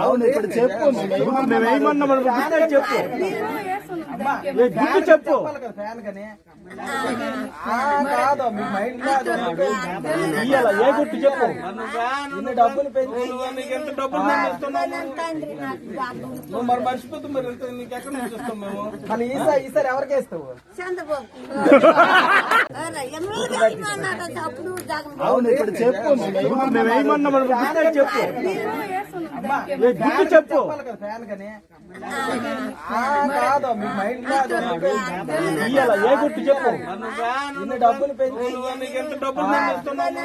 అవును ఇప్పుడు చెప్పు. ఏ గుర్తు చెప్పు. ఫ్యాన్ కానీ ఆ, కాదు మీ మైండ్ కాదు. ఇయ్యాల ఏ గుర్తు చెప్పు. ఇన్ని డబ్బులు పెంచి నీకు ఎంత డబ్బులు నువ్వు మరి మర్చిపోతాం మరి ఎంత నీకు ఎక్కడి నుంచి మేము? మళ్ళీ ఈసారి ఈసారి ఎవరికి వేస్తావు? చంద్రబాబు అప్పుడు జగన్ అవును ఇప్పుడు చెప్పు. మేము ఏమన్నా చెప్పు. గుర్తు చెప్పు ఇయ్యాల ఏ గుర్తు చెప్పు ఇన్ని డబ్బులు పెంచి నీకు ఎంత డబ్బులు మేము ఇస్తున్నాము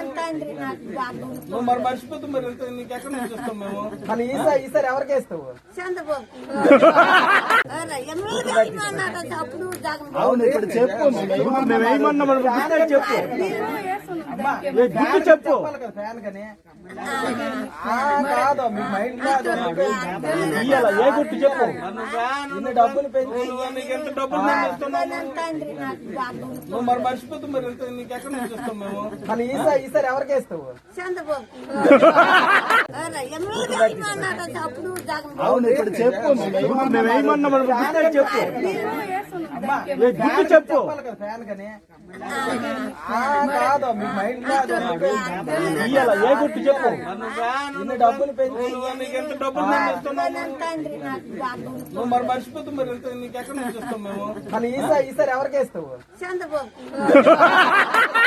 నువ్వు మరి మర్చిపోతాం మరి నీకు ఎక్కడి నుంచి ఇస్తాం మేము ఈసారి ఈసారి ఎవరికి వేస్తావు చంద్రబాబు అప్పుడు జగన్ అవును ఇప్పుడు చెప్పు మేము ఏమన్నా చెప్పు ఏ గుర్తు చెప్పు. ఫ్యాన్ కానీ ఆ, కాదు మీ మైండ్ కాదు ఇయ్యాల ఏ గుర్తు చెప్పు. ఇన్ని డబ్బులు పెంచి నీకు ఎంత డబ్బులు మేము ఇస్తున్నాము? తండ్రి నాకు బాబు నువ్వు మరి మర్చిపోతాం మరి ఎంత నీకు ఎక్కడి నుంచి ఇస్తాం మేము? మళ్ళీ ఈసారి ఈసారి ఎవరికి వేస్తావు? అవును ఇప్పుడు చెప్పు. మేము ఏమన్నా మనం చెప్పు. ఏ గుర్తు చెప్పు? ఫ్యాన్ కానీ ఆ, కాదు మీ మైండ్ కాదు ఇయ్యాల ఏ గుర్తు చెప్పు. ఇన్ని డబ్బులు పెంచి ఎంత డబ్బులు నువ్వు మరి మర్చిపోతాం మరి నీకు ఎక్కడి నుంచి ఇస్తాం మేము? మళ్ళీ ఈసారి ఈసారి ఎవరికి చంద్రబాబు